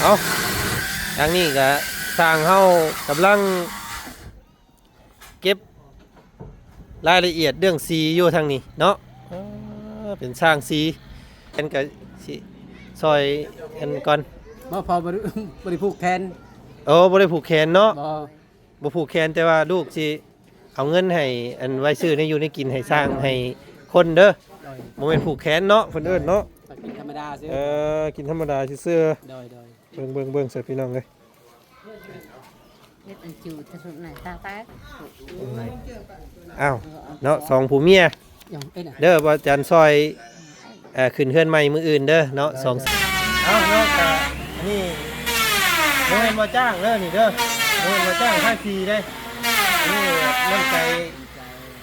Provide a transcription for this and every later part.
เอาทางนี้ก็สร้างเฮากำลังเก็บรายละเอียดเรื่องสีอยู่ทางนี้เนาะเออเป็นสร้างสีกันกับสิซอยกันก่อนบ่พอบริบริผูกแทนโอ้บ่ได้ผูกแขนเนาะบ่บ่ผูกแขนแต่ว่าลูกสิเอาเงินให้อันไว้ซื้อในอยู่ในกินให้สร้างให้คนเด้อโดยบ่แม่นผูกแขนเนาะเพิ่นเอิ้นเนาะก็กินธรรมดาซื่อเออกินธรรมดาซื่อโดยโดยๆ เบิ่งเบิ่งเบิ่งใส่พี่น้องเลย biết anh chịu thật sự này ta tác อ้าวเนาะสองผู้เมียยองเอ้ยน่ะเด้อบ่จันซอยเอ่อขึ้นเฮือนใหม่มื้ออื่นเด้อเนาะสองเอาเนาะก็นี่บ่แม่นบ่จ้างเด้อนี่เด้อบ่แม่นบ่จ้างค่าฟรีเด้นี่น้ำใจ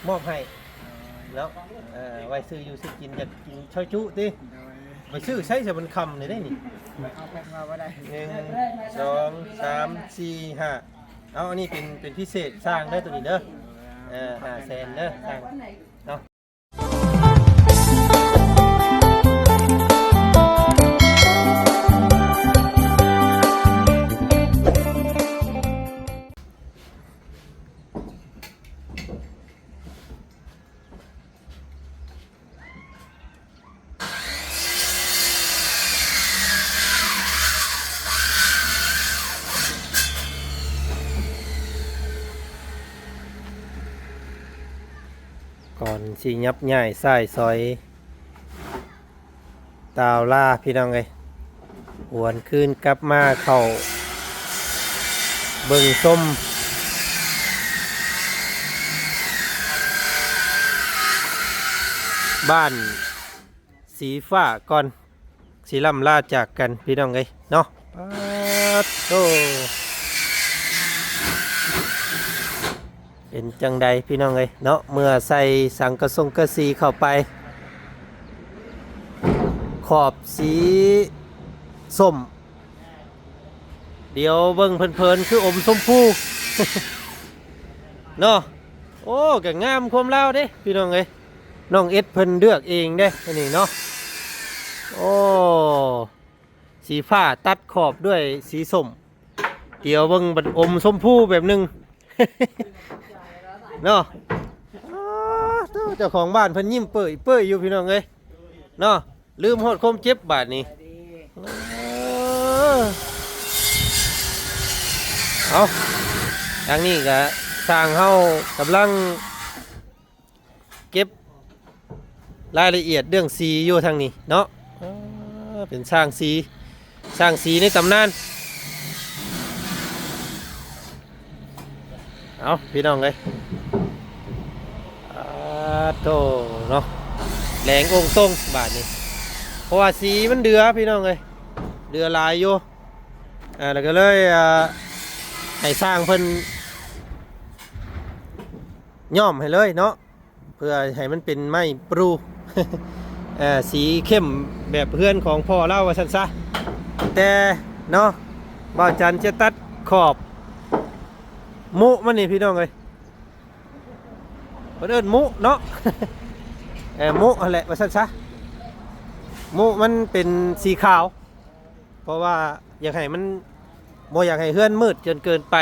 มอบให้เนาะเอ่อไว้ซื้ออยู่ซื้อกินอยากกินช่อยจุติ ไปชื่อใช้จะมันคำนี่ได้นี่เอาไปมาบ่ได้หนึ่งสองสามสี่ห้าเอาอันนี้เป็นเป็นพิเศษสร้างได้ตัวนี้เด้อเออห้าแสนเด้อสร้าง ก่อนสิยับย่ายใส่ซอย ตาวล่าพี่น้องเลยหวนคืนกลับมาเข้าเบิ่งส้มบ้านสีฟ้าก่อนสีลำลาจากกันพี่น้องเลยเนาะโต เป็นจังใดพี่น้องเอ้ยเนาะเมื่อใส่สังกะสงกะสีเข้าไป ขอบสีส้ม เดี๋ยวเบิ่งเพลินๆคืออมชมพูเนาะโอ้ก็งามความเล่าเด้พี่น้องเอ้ยน้องเอ็ดเพิ่นเลือกเองเด้อันนี้เนาะโอ้สีฟ้าตัดขอบด้วยสีส้มเดี๋ยวเบิ่งบัดอมชมพูแบบหนึง เนาะอ้าวเจ้าของบ้านเพิ่นยิ้มเปื่อยเปื่อยอยู่พี่น้องเอ้ยเนาะลืมโหดคมเจ็บบาดนี้เออเอาทางนี้ก็สร้างเฮากำลัง เก็บรายละเอียดเรื่องสีอยู่ทางนี้เนาะเออเป็นสร้างสีสร้างสีในตำนาน เอาพี่น้องเลยโตเนาะแหลงองค์ทรงบาทนี้เพราะว่าสีมันเดือพี่น้องเลยเดือลายอยู่อ่าแล้วก็เลยอ่าให้สร้างเพิ่นย่อมให้เลยเนาะเพื่อให้มันเป็นไม้ปรูอ่อสีเข้มแบบเพื่อนของพ่อเล่าว่าสันซะแต่เนาะบ่าวจันจะตัดขอบ มุมันนี่พี่น้องเลยเพิ่นเอิ้นมุเนาะ เออมุอะไรว่าซั่นซะมุมันเป็นสีขาว เพราะว่าอยากให้มันบ่อยากให้เฮือนมืดจนเกินไป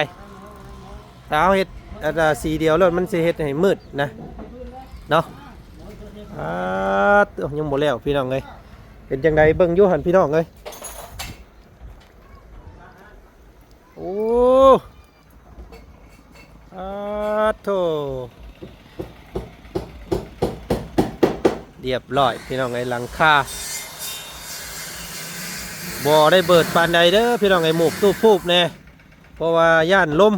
ถ้าเอาเฮ็ดอันน่ะสีเดียวแล้วมันสิเฮ็ดให้มืดนะเนาะอ่าตัวยังบ่แล้วพี่น้องเลยเป็นจังไดเบิ่งอยู่หั่นพี่น้องเลยโอ้ อา โถเรียบร้อยพี่น้องไอ้หลังคาบ่อได้เบิดปานใดเด้อพี่น้องไอ้หมูกตู้พูบแน่เพราะว่าย่านลม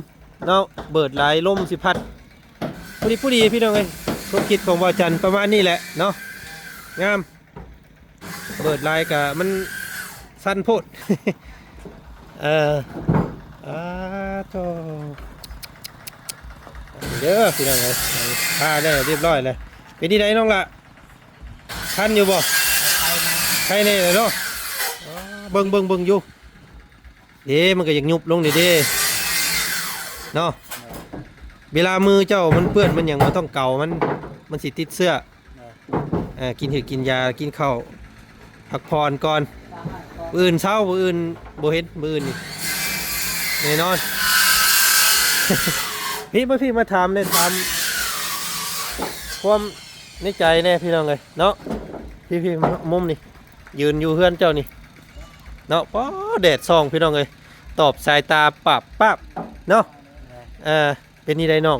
เนาะเบิดหลายลมสิพัดผู้ดีผู้ดีพี่น้องไอ้ความคิดของบ่าวจันประมาณนี้แหละเนาะงาม เบิดลายกะมันสั้นโพดเอออาโถ เด้อพี่น้องเลยพาได้เรียบร้อยเลยเป็นที่ไหนน้องละทันอยู่บ่ใครแน่เลยเนาะอ๋อเบิ่งเบิ่งเบิ่งอยู่เด้มันก็อยากยุบลงนี่เด้เนาะเวลามือเจ้ามันเปื้อนมันอย่างมันต้องเก่ามันมันสิติดเสื้อเออกินเห็ดกินยากินข้าวพักผ่อนก่อนก่อนมื้ออื่นเช้ามื้ออื่นบ่เห็นมื้ออื่นนี่แน่นอน พี่มาพี่มาถามได้ถามความในใจแน่พี่น้องเลยเนาะพี่พี่มามุมนี่ ยืนอยู่เพื่อนเจ้านี่เนาะป้อแดดส่องพี่น้องเลยตอบสายตาปับปับเนาะเออเป็นนี่ได้น้อง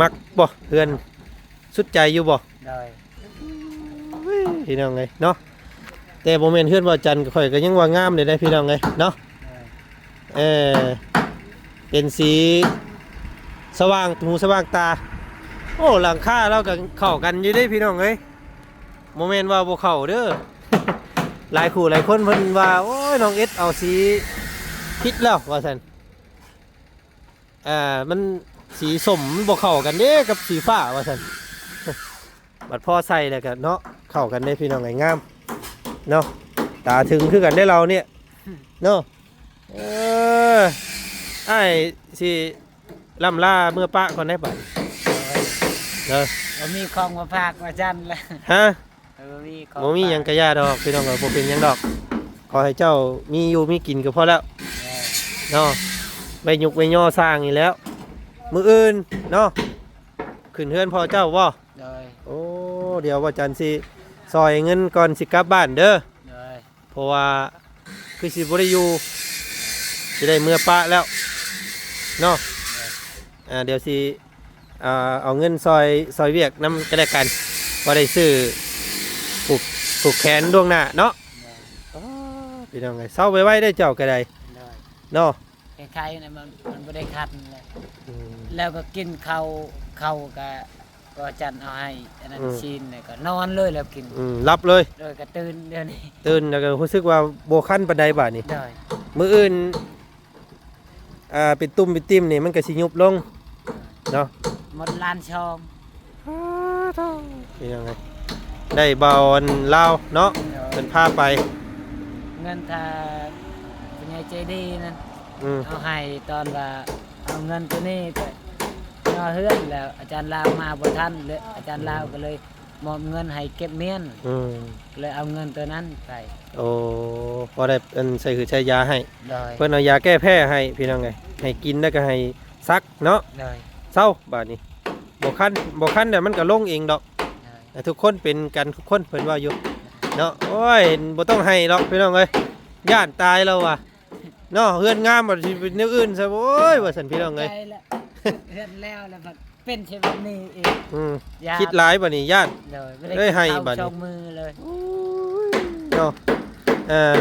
มักบ่เพื่อนสุดใจอยู่บ่โดยพี่น้องเลยเนาะแต่โมเมนต์เพื่อนว่าจันทร์ก็ค่อยก็ยังว่างามเลยได้พี่น้องเลยเนาะโดยเออเป็นสี สว่างหูสว่างตา โอ้หลังคาเรากันเข้ากันอยู่ได้พี่น้องเอ้ยโมเมนต์ว่าบ่เข้าเด้อหลายคู่หลายคนเพิ่นว่าโอ้ยน้องเอสเอาสีผิดแล้วว่าซั่นอ่ามันสีสมมันบ่เข้ากันเด้กับสีฟ้าว่าซั่นบัดพ่อใส่แล้วก็เนาะเข้ากันได้พี่น้องไงงามเนาะตาถึงคือกันได้เราเนี่ยเนาะเออไอ้ายสิ ล่ำล่าเมื่อปะก่อนได้ป่ะเด้อบ่มีของมาฝากมาจันละฮะบ่มีของโมมีหยังกระยาดอกพี่น้องก็บ่เป็นหยังดอก ขอให้เจ้ามีอยู่มีกินก็พอแล้วโดยเนาะไปยุกไปย่อสร้างนี่แล้ว มืออื่นเนาะขึ้นเฮือนพ่อเจ้าบ่โดยโอ้เดี๋ยวว่าจันทร์สิซอยเงินก่อนสิกลับบ้านเด้อโดยเพราะว่าคือสิบ่ได้อยู่สิได้เมื่อปะแล้วเนาะ อ่าเดี๋ยวสิอ่าเอาเงินซอยซอยเวียกนำก็ได้กันบ่ได้ซื้อผูกผูกแขนล่วงหน้าเนาะพี่น้องไงเศร้าไว้ไว้ได้เจ้าก็ได้โดยเนาะคล้ายๆนะมันมันบ่ได้คัดเลยอืม แล้วก็กินข้าวข้าวก็ก็จันเอาให้อันนั้นอืม ชินเนี่ยก็นอนเลยแล้วกินอืมรับเลยโดยก็ตื่นเดี๋ยวนี้ตื่นแล้วก็รู้สึกว่าโบคันปานใดบาดนี้โดยมื้ออื่นอ่าเป็นตุ่มเป็นติ่มนี่มันก็สิยุบลง เนาะหมดลานชองเป็นยังไงได้เบาอันเล่าวเนาะโดยเป็นพาไป เงินถ้าเป็นไงใจดีนั่นอืมเอาให้ตอนว่าเอาเงินตัวนี้ก็นอเฮือนแล้ว อาจารย์ลาวมาบ่ทันเลยอาจารย์ลาวก็เลยมอบเงินให้เก็บเมียนอืมเลยเอาเงินตัวนั้นไปโอ้พอได้เป็นใส่คือใช้ยาให้โดยเพิ่นเอายาแก้แพ้ให้พี่น้องไงให้กินแล้วก็ให้ซักเนาะโดย เศร้าบาดนี้บ่คันบ่คันแต่มันก็ลงเองดอกโดยแต่ทุกคนเป็นกันทุกคนเพิ่นว่าอยู่เนาะโอ้ยบ่ต้องให้หรอกพี่น้องเอ้ยย่านตายแล้วว่ะเนาะเฮือนงามบ่สิเป็นแนวอื่นซะโอ้ยว่าซั่นพี่น้องเอ้ยใจละเฮือนแล้วแล้วบัดเป็นใช่แบบนี้อีกอืมยาคิดหลายบ่นี่ย่านโดยไม่ได้เอ้ยให้เข้าบัดนี้ช่องมือเลยเนาะเออ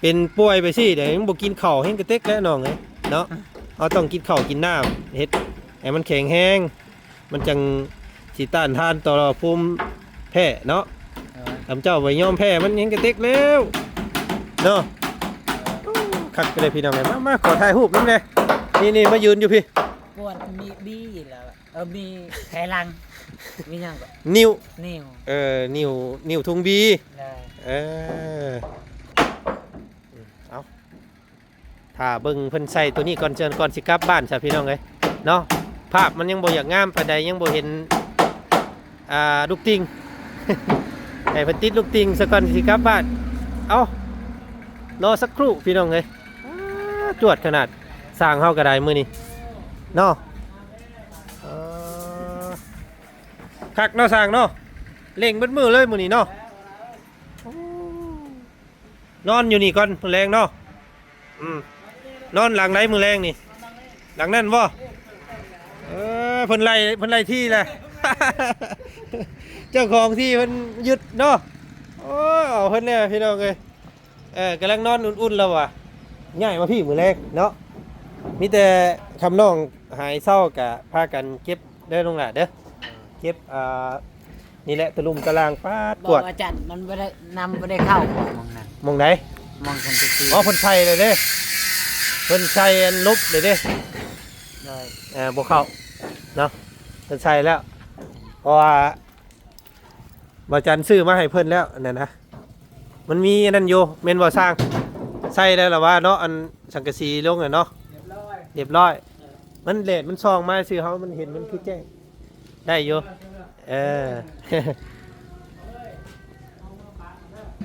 เป็นป่วยไปสิเดี๋ยวยังบ่กินข้าวแห้งกระเต็กแล้วน้องเอ้ยเนาะ เอาต้องกินข้าวกินน้ำเฮ็ดให้มันแข็งแห้ง มันจังสิต้านทานต่อภูมิแพ้เนาะโดยทำเจ้าไว้ยอมแพ้มันยังกระเต็กแล้วเนาะคักไปเลยพี่น้องเอ้ยมามาขอถ่ายรูปนำแน่นี่นี่มายืนอยู่พี่ปวดมีบี้แล้วอะเออมีไขลังมีหยังก็นิ้วนิ้วเออนิ้วนิ้วทุงบีเลยเออเอา ถ้าเบิ่งเพิ่นใส่ตัวนี้ก่อนเชิญก่อนสิกลับบ้านซะพี่น้องเอ้ยเนาะภาพมันยังบ่อยากงามปานใดยังบ่เห็นอ่าลูกติงให้เพิ่นติดลูกติงซะก่อนสิกลับบ้านเอารอสักครู่พี่น้องเอ้ยจวดขนาดสร้างเฮาก็ได้มื้อนี้เนาะคักเนาะสร้างเนาะเล่งเบิดมือเลยมื้อนี้เนาะนอนอยู่นี่ก่อนแรงเนาะอืม นอนหลังไหนมือแรงนี่ หลังนั่นบ่เออเพิ่นไล่เพิ่นไล่ที่แหละ เจ้าของที่เพิ่นหยุดเนาะโอ้ยเอาเพิ่นเนี่ยพี่น้องเอ้ยเออกำลังนอนอุ่นๆแล้วว่ะง่ายมาพี่มือแรงเนาะมีแต่คำน้องหายเศร้ากะพากันเก็บเด้อลงหล่ะเด้อเก็บอ่านี่แหละตะลุมตะลางปาดบกอวกดอาจารย์มันไม่ได้นำไม่ได้เข้ามองนั้นมองไหนมองคันตุกีอ๋อเพิ่นใช้เลยเด้ เพิ่นใช้อันลบเลยเด้เลยเออบ่เข้าเนาะเพิ่นใช้แล้วเพราะว่าบ่จันซื้อมาให้เพิ่นแล้วอันนั้นนะมันมีอันนั้นอยู่แม่นบ่สร้างใส่ได้แล้วว่าเนาะอันสังกะสีลงน่ะเนาะเรียบร้อย มันเลดมันซองมาซื้อเฮามันเห็นมันคือแจ้งได้อยู่เออ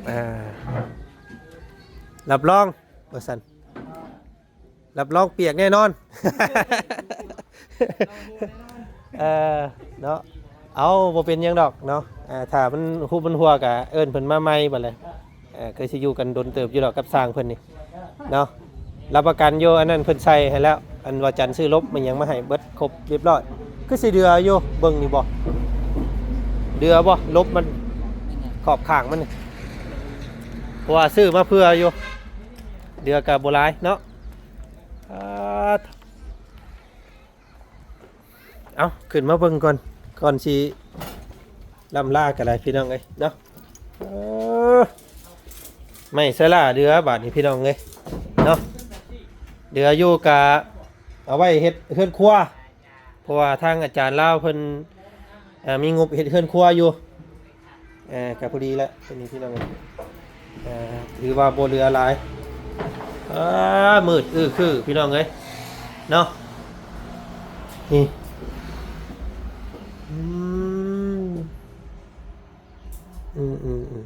อ่ารับรองว่าซั่น รับรองเปียกแน่นอน เออเนาะเอาบ่เป็นหยังดอกเนาะอ่าถ้ามันฮู้มันหัวกะเอิ้นเพิ่นมาใหม่บัดเลยเอ่อเคยสิอยู่กันดนเติบอยู่ดอกกับสร้างเพิ่นนี่เนาะรับประกันอยู่อันนั้นเพิ่นใส่ให้แล้ว อันว่าจันทร์ซื้อลบมันยังมาให้เบิดครบเรียบร้อยคือสิเดืออยู่เบิ่งนี่บ่เดือบ่ลบมันขอบข้างมันนี่เพราะว่าซื้อมาเพื่ออยู่เดือกับบ่หลายเนาะอ่า เอาขึ้นมาเบิ่งก่อน ก่อนสิลำลากันเลยพี่น้องเอ้ยเนาะไม่ใช่ล่ะเดือบาทนี่พี่น้องเอ้ยเนาะเดืออยู่กะเอาไว้เฮ็ดเฮือนครัวเพราะว่าทางอาจารย์เล่าเพิ่นมีงบเฮ็ดเฮือนครัวอยู่เออกับพอดีแล้วตัวนี้พี่น้องเอ้ยถือว่าโบเหลือหลาย อ่ามืดอื้อคือ พี่น้องเอ้ยเนาะนี่อืมอืมอืมอืม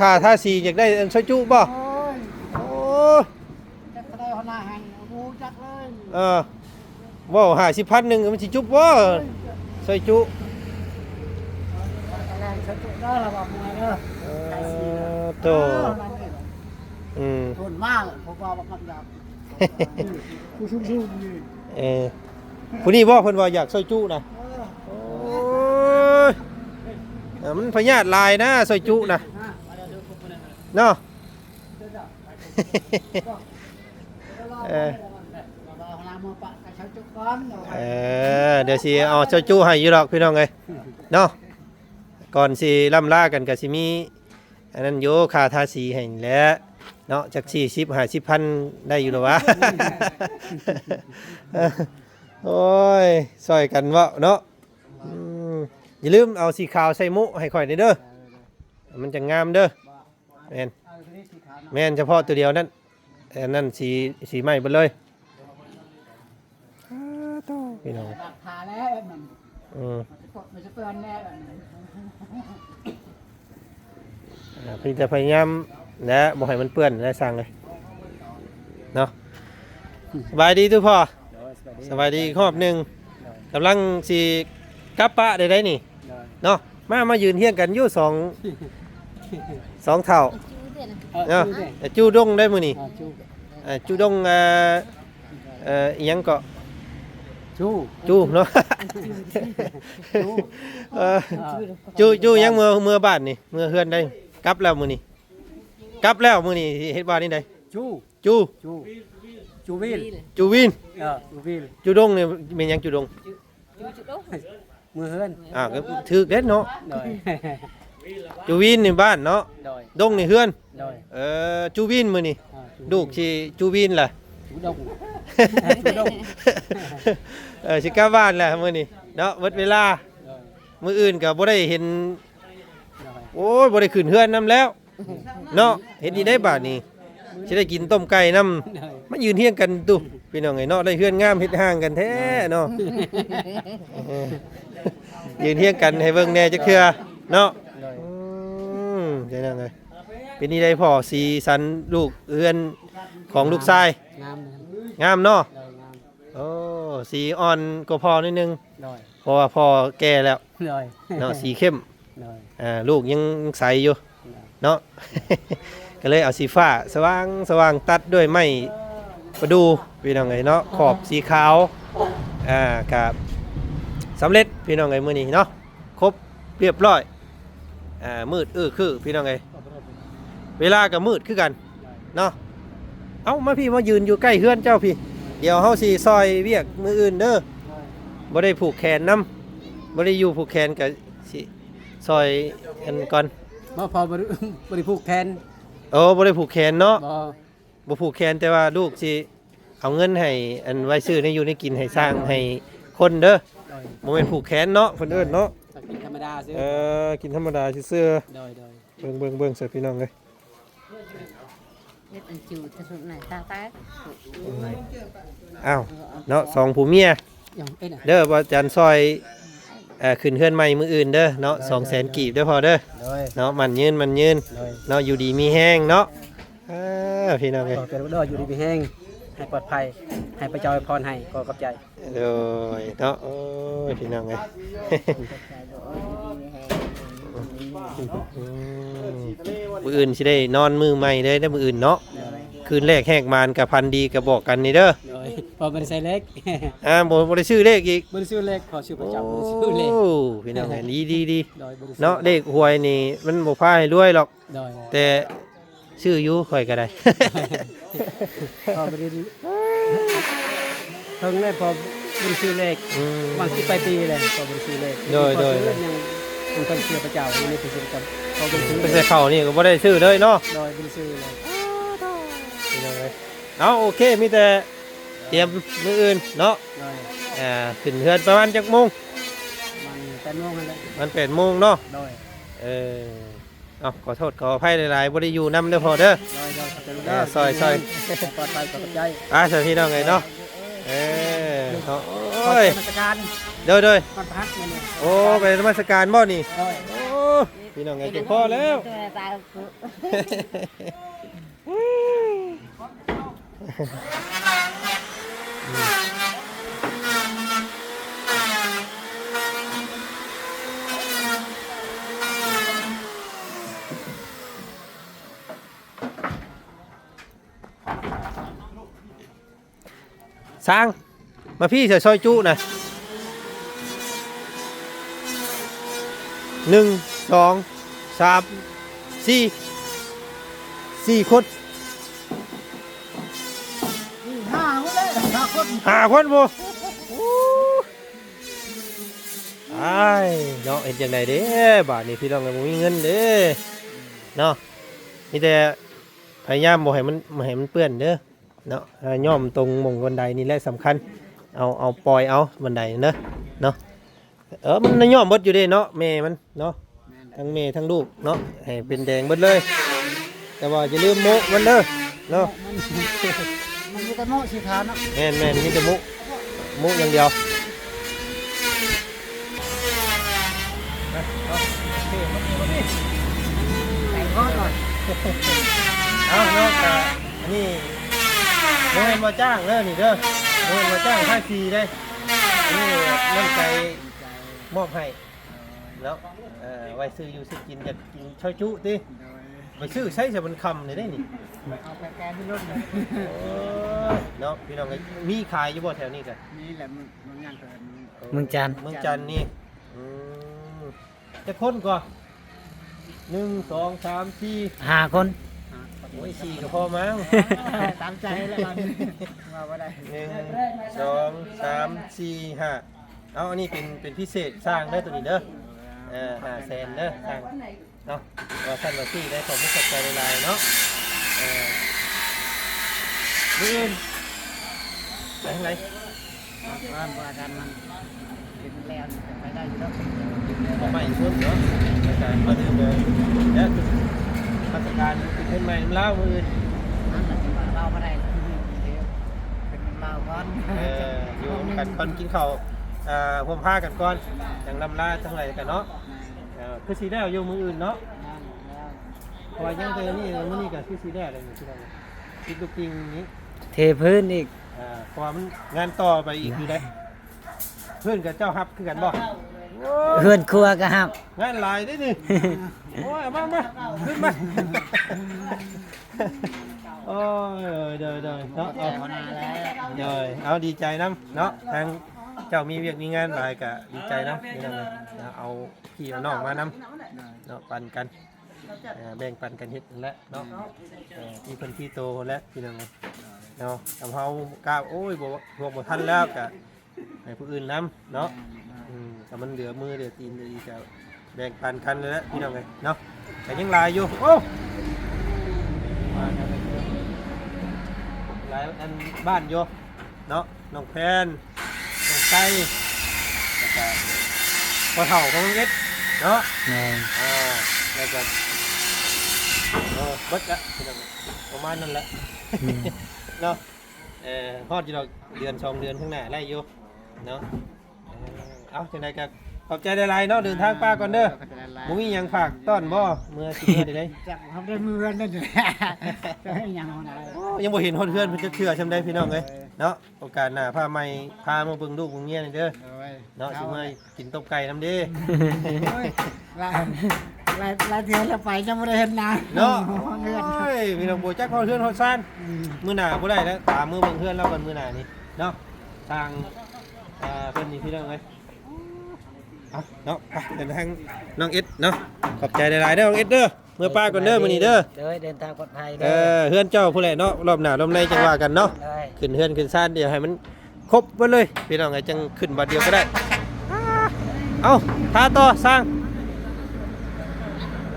ค่าท่าสีอยากได้อันซอยจุบ่โอ้ยโอ้จักรได้หัวหน้าแห่งกูจักเลยเออว้าวหาสิพันหนึ่งมันสิจุบบ่ซอยจุแรงฉันได้ระบาดมาเด้อเออ โตอืมทนมากผมว่าบักหยับกูชุ่มชุ่มนี่เออผู้นี้บ่เพิ่นว่าอยากซอยจุนะเออโอ้ยเออมันพยาธิลายนะซอยจุนะเนาะเออระบาดหัวหน้ามือปะกระเช้าจุกก้อนเออเดี๋ยวสิเอาเจ้าจู้ให้อยู่ดอกพี่น้องเอ้ยเนาะก่อนสิล่ำลากันก็สิมี อันนั้นโยค่าทาสีให้นี่แหล้วเนาะจากสี่สิบห้าสิบพันได้อยู่หรอวะ โอ้ยซอยกันเวะเนาะอืมอย่าลืมเอาสีขาวใส่มุให้ข่อยได้เด้อมันจะงามเด้อแม่นเอาทีนี้สีขาวนะแม่นเฉพาะตัวเดียวนั่นอันนั้นสีสีใหม่ไปเลยพี่น้องตัดขาแล้วแบบนั้นอืมมันจะกดมันจะเปื้อนแน่แบบนั้น อ่าพี่จะพยายามและบ่ให้มันเปื้อนและสั่งเลยเนาะสบายดีทุกพ่อสบายดีอีกรอบหนึ่งกำลังสีกลับปะได้ได้นี่เนาะมามายืนเฮียงกันอยู่สองสองเท่า Chú đây này. เนาะแต่จูดงได้มือนี่จูอ่าจูดงเอ่อเอ่ออิหยังก็จูจูเนาะเออจูจูยังเมื่อเมื่อบ้านนี่เมื่อเฮือนได้ กลับแล้วมือนี่กลับแล้วมือนี่เฮ็ดบ้านนี่ได้จูจูจูจูวิลจูวินเออจูวิลจูดงเนี่ยเป็นหยังจูดง Chú chú đốt. มือเฮือนอ่าก็ถือเด็ดเนาะโดยจูวินในบ้านเนาะโดยดงในเฮือนโดยเออจูวินมือนี่อ่าจูลูกสิจูวินล่ะ จูดงเออสิกลับบ้านแหละมื้อนี้เนาะหมดเวลา โดย มื้ออื่นก็บ่ได้เห็น โดยโอ้ยบ่ได้ขึ้นเฮือนนํแล้ว เนาะเห็นดีได้บาดนี้สิได้กินต้มไก่นํโดยมายืนเฮียงกันตุพี่น้องไอ้เนาะได้เฮือนงามเฮ็ดห่างกันแท้เนาะเออยืนเฮียงกันให้เบิ่งแหน่จักเทื่อเนาะโดยอืมใช่นั่นเลยเป็นนี่ได้พ่อสีสันลูกเอื้อนของลูกชาย งามนะครับงามเนาะโดยงามโอ้สีอ่อนก็พอนิดนึงโดยเพราะว่าพ่อแก่แล้วโดยเนาะสีเข้มโดย อ่าลูกยังใสอยู่เนาะ ก็เลยเอาสีฟ้าสว่างสว่างตัดด้วยไม้ประดูพี่น้องไงเนาะขอบสีขาวอ่ากับสำเร็จพี่น้องไงมื้อนี้เนาะครบเรียบร้อยอ่ามืดอื้อคือพี่น้องไงเวลาก็มืดคือกันเนาะเอ้ามาพี่มายืนอยู่ใกล้เฮือนเจ้าพี่ เดี๋ยวเฮาสิซอยเวียกมืออื่นเด้อบ่ได้ผูกแขนนํบ่ได้อยู่ผูกแขนกับ ซอยอันก่อนมาพอบริบริผูกแทนโอ้บ่ได้ผูกแขนเนาะบ่บ่ผูกแขนแต่ว่าลูกสิเอาเงินให้อันไว้ซื้อในอยู่ในกินให้สร้างให้คนเด้อโดยบ่แม่นผูกแขนเนาะเพิ่นเอิ้นเนาะตักกินธรรมดาซื้อเออกินธรรมดาซื่อโดยโดยๆเบิ่งเบิ่งเบิ่งใส่พี่น้องเลย Biết ăn chú thật sự này ta tá. อ้าวเนาะสองผู้เมียอย่างเอ็นอะเด้อว่าอาจารย์ซอย เอ่อขึ้นเฮือนใหม่มืออื่นเด้อเนาะ200,000กีบเด้อพอเด้อโดยเนาะมันยืนมันยืนโดยเนาะอยู่ดีมีแห้งเนาะอ่าพี่น้องเอ้ยขอเป็นดออยู่ดีมีแห้งให้ปลอดภัย ให้ประจอยพรให้ก็ขอบใจโดยเนาะโอ้ยพี่น้องเอ้ย อืมมืออื่นสิได้นอนมือใหม่ได้ได้อมืออื่นเนาะ คืนแรกแหกมานกับพันดีกับบอกกันนี่เด้อ โดย พอบ่ได้ใส่เล็กอ่าบ่บ่ได้ชื่อเลขอีกบ่ได้ซื้อเล็กขอชื่อประโอ้จำบ่ได้ซื้อเล็กพี่น้องเอ้ยดีดีดีโดยบ่ได้ซื้อเนาะเลขหวยนี่มันบ่พาให้รวยหรอกโดยแต่ชื่ออยู่ข่อยก็ได้พอบ่ได้ทั้งนั้นพอบ่ได้ซื้อเล็กอืมบางทีไปปีเลยพอบ่ได้ซื้อเล็กโดยโดยพอซื้อยังมันต้องเชื่อพระเจ้าอันนี้เป็นสิ่งจำพอบ่ได้ซื้อไปใส่เข้านี่ก็บ่ได้ชื่อเลยเนาะโดยบ่ได้ซื้อเลยพี่น้องเอ้ยเอาโอเคมีแต่ เตรียมมืออื่นเนาะโดยอ่าขึ้นเฮือนประมาณจักโมงมันแต่โมงนั่นแหละมันแปดโมงเนาะโดยเออเอาขอโทษขออภัยหลายๆบ่ได้อยู่นำเด้อพอเด้อ โดยโดยขอบใจลูกอ่าซอยซอย ปลอดภัยขอบใจอ่าสวัสดีน้องไงเนาะเออเนาะขอโอ้ยราชการเด้อเด้อมันพักเนี่ยเนี่ยโอ้ไปนมัสการบ่นี่โดยโอ้พี่น้องไงเก็บพ่อแล้ว สร้าง มาพี่เสียซอยจุนะหนึ่งสองสามสี่สี่คนห้าคนเลยห้าคนห้าคนบ่ไอ้เนาะเห็นจังไดเด้บาทนี้พี่น้องก็บ่มีเงินเด้เนาะมีแต่พยายามบ่ให้มันบ่ให้มันเปื้อนเด้อ เนาะอ่าย่อมตรงหมองบันไดนี่แหละสำคัญ เอาเอาปล่อยเอาบันไดเนอะเนาะเออมันน่ะย่อมเบดอยู่เด้เนาะแม่มันเนาะทั้งแม่ทั้งลูกเนาะให้เป็นแดงเบิดเลย แต่ว่าอย่าลืมโมะมันเด้อเนาะมันมีแต่โม่สีขาวเนาะแม่นแม่นมีแต่มุมุอย่างเดียวใส่ข้อหน่อยเอาเนาะแต่อันนี้ โมเห็นมาจ้างเด้อนี่เด้อโมเห็นมาจ้างค่าฟรีได้อันนี้น้ำใจมอบให้แล้วเอ่อไว้ซื้ออยู่ซื้อกินอยากกินช่อยจุติไปซื้อใช้จะมันคำเลยได้นี่เอาไปแกที่รถเลยโอ้ยเนาะพี่น้องก็มีขายอยู่บ่แถวนี้กัน นี่แหละมันมันงานเกิดเมืองจันทน์เมืองจันทน์นี่อืมจะคนก่อนหนึ่งสองสามสี่ห้าคน โอ้ยสี่ก็พอมั้งตามใจแล้วกันว่าว่าได้หนึ่งสองสามสี่ห้าเอาอันนี้เป็นเป็นพิเศษสร้างได้อตัวนี้เด้อเออห้าแสนเด้อสร้างเนาะว่าสั้นว่าสี่ได้ขอบคุณขอบใจหลายๆเนาะเออมืออื่นไปทางไหนว่าว่ากันมันเป็นแล้วไปได้อยู่แล้วก็ไม่พุ่นเนาะอาจารย์มาดื่มเลยแล้วคือ มาตรการคือเป็นใหม่เล่ามืออื่นนั่นแหละที่ว่าเราไม่ได้เป็นเราก่อนเอออยู่กันก่อนกินข้าวอ่าพวมผ้ากันก่อนอย่างลำลาทั้งหลายกันเนาะเออคือสีแดงอยู่มืออื่นเนาะเพราะว่ายังเจอนี่มื้อนี้ก็คือสีแดงเลยนี่สีแดงคิดลูกจริงนี้เทพื้นอีกอ่าเพราะว่ามันงานต่อไปอีกอยู่ได้เพื่อนกับเจ้าฮับคือกันบ่โอ้ย เพื่อนครัวก็หับงานหลายได้ดิโอ้ยเอามามาขึ้นมาโอ้ยเดยเดยเนาะเอาพนาแล้วเดยเอาดีใจน้ำเนาะทางเจ้ามีเวียกมีงานหลายกะดีใจน้ำนี่นะเอาเอาพี่เอาน้องมาน้ำเนาะปันกันเอ่อแบ่งปันกันเฮ็ดนั่นแหละเนาะเอ่อที่เพิ่นที่โตแล้วพี่น้องเนาะทำเฮากล้าโอ้ยบ่พวกบ่ทันแล้วกะให้ผู้อื่นน้ำเนาะอืม แต่มันเหลือมือเหลือตีนเลยจะแบ่งปันกันเลยนะพี่น้องเลยเนาะแต่ยังหลายอยู่โอ้มากันเลยหลายอันบ้านอยู่เนาะน้องแพนน้องไส้แล้วก็พ่อเฒ่าของน้องเอ็ดเนาะแม่นอ่าแล้วก็เออเบิดละพี่น้องเอ้ยประมาณนั้นแหละอืมเนาะเออฮอดอยู่ดอกเดือนสองเดือนข้างหน้าไล่อยู่เนาะ เออเอาจังไดก็ขอบใจหลายๆเนาะเดินทางป้าก่อนเด้อบ่มีหยังฝากต้อนบ่เมื่อสิเมื่อได้ไดจับเขาได้มือกันนั่นเลยจะให้ยังไงโอ้ยังบ่เห็นฮอดเพื่อนเพิ่นจะเชื่อชำได้พี่น้องเอ้ยเนาะโอกาสหน้าพาใหม่พามาเบิ่งลูกเบิ่งเมียนี่เด้อเนาะสิเมื่อกินต้มไก่นำเด้ลายลายลายเทียนแล้วไปยังไม่ได้เห็นนะเนาะเงื่อนโอ้ยพี่น้องบ่จักฮอดเพื่อนฮอดซ่านมื้อหน้าบ่ได้แล้วตามมือเบิ่งเพื่อนแล้วกันมื้อหน้านี่เนาะทางอ่าเพิ่นนี่พี่น้องเอ้ย เอาเนาะไปเดินทางน้องเอ็ดเนาะขอบใจหลายๆเด้อน้องเอ็ดเด้อเมื่อป้าก่อนเด้อมื้อนี้เด้อเด้อเดินทางปลอดภัยเอเด้ออเฮือนเจ้าผู้ใดเนาะรอบหน้ารอบในจังว่ากันเนาะได้ขึ้นเฮือนขึ้นซ่านเดี๋ยวให้มันครบไปเลยพี่น้องไงจังขึ้นบัดเดียวก็ได้เอาทาต่อสร้าง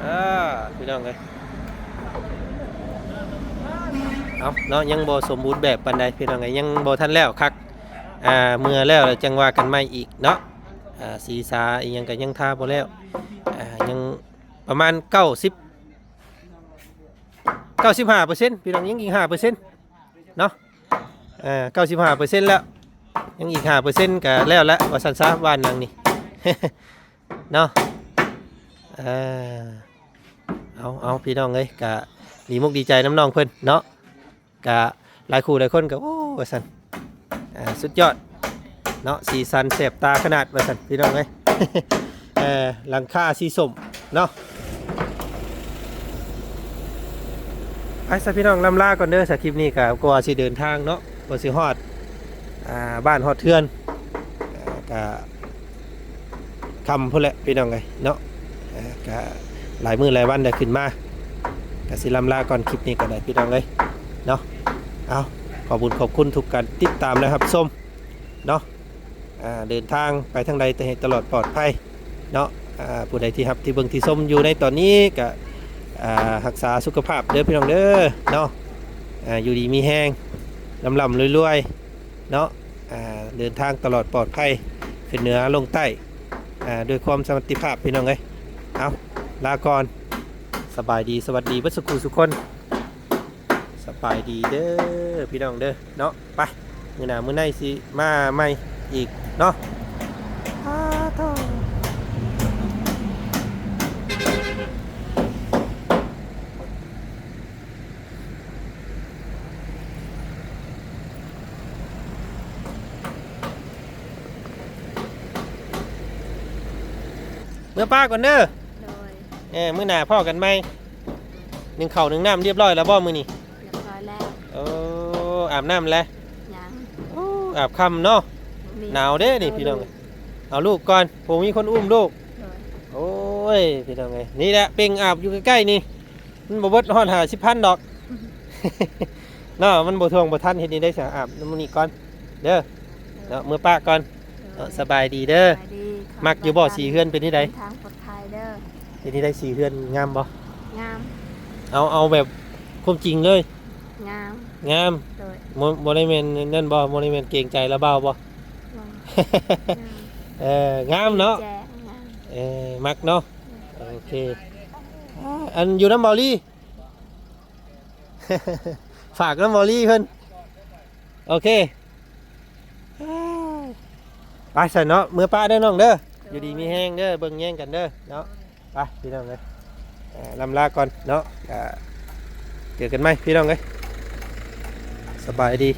อ่าพี่น้องไงเอาเนาะยังบ่สมบูรณ์แบบปานใดพี่น้องไงยังบ่ทันแล้วคัก อ่าเมื่อแล้วแล้วจังว่ากันใหม่อีกเนาะอ่า สีสาอีหยังก็ยังทาบ่แล้วอ่ายังประมาณ90 95%พี่น้องยังอีก5%เปอร์เซ็นาะเอ่อเก้าสิบห้าเปอร์เซ็นต์แล้วยังอีกห้าเปอร์เซ็นต์ก็แล้วละว่าสันซาบ้านนังนี่เนาะเออเอาเอาพี่น้องเลยกะดีมุกดีใจน้ำน้องเพิ่นเนาะกะหลายคู่หลายคนก็โอ้ว่าสันอ่าสุดยอด เนาะสีสันแสบตาขนาดว่าสันพี่น้องเลยเออหลังคาสีส้มเนาะไปสัพี่น้องลำลาก่อนเด้อสักคลิปนี้กับกว่าสิเดินทางเนาะกว่าสิฮอดอ่าบ้านฮอดเทือนอ่ากะคำพุ่นแหละพี่น้องเลยเนาะอ่ากะหลายมือหลายวันได้ขึ้นมากะสิลำลาก่อนคลิปนี้ก็ได้พี่น้องเลยเนาะเอาขอบคุณขอบคุณทุกการติดตามนะครับส้มเนาะ เดินทางไปทางใดแต่ตลอดปลอดภัยเนาะผู้ใดที่ครับที่เบิ่งที่ส้มอยู่ในตอนนี้ก็รักษาสุขภาพเด้อพี่น้องเด้อเนาะอ่าอยู่ดีมีแห้งลำลำรวยๆเนาะเดินทางตลอดปลอดภัยขึ้นเหนือลงใต้ด้วยความสมรรถภาพพี่น้องเอ้ยเอาลาก่อนสบายดีสวัสดีวัสกุสุคนสบายดีเด้อพี่น้องเด้อเนาะไปมือหนามือในสิมาใหม่อีก เนาะอ้าโถ่เมื่อป้าก่อนเด้อโดยเออมื้อหน้าพ่อกันไหมหนึ่งเข่าวหนึ่งน้ำเรียบร้อยแล้วบ่มื้อนี้เรียบร้อยแล้วโอ้อาบน้ำแล้วยังโอ้อาบค่ำเนาะมี หนาวเด้นี่พี่น้องเอาลูกก่อนผมมีคนอุ้มลูกโดยโอ้ยพี่น้องไงนี่แหละเป่งอาบอยู่ใกล้ๆนี่มันบ่เบิดฮอดหาสิพันดอกเนาะมันบ่ทวงบ่ทันเฮ็ดนี่ได้สะอาบน้ำมื้อนี้ก่อนเด้อเนาะมื้อป้าก่อนเนาะสบายดีเด้อสบายดีขมักอยู่บ่สีเฮือนเป็นที่ใดทางปลอดภัยเด้อเป็นที่ใดสีเฮือนงามบ่งามเอาเอาแบบความจริงเลย งาม งามโดยโมโมได้เมนนั่นบ่โมได้เมนเกรงใจแล้วเบาบ่งาม เอองามเนาะแจ้งงามเออมักเนาะโอเคอ่าอันอยู่น้ำบอลลี่ ฝากน้ำบอลลี่เพิ่นโอเคไปใส่เนาะมือป้าเด้อน้องเด้ออยู่ดีมีแห้งเด้อเบิ่งแย่งกันเด้อเนาะไปพี่น้องเลยอ่าลำลาก่อนเนาะอ่าเจอกันไหมพี่น้องเลยสบายดี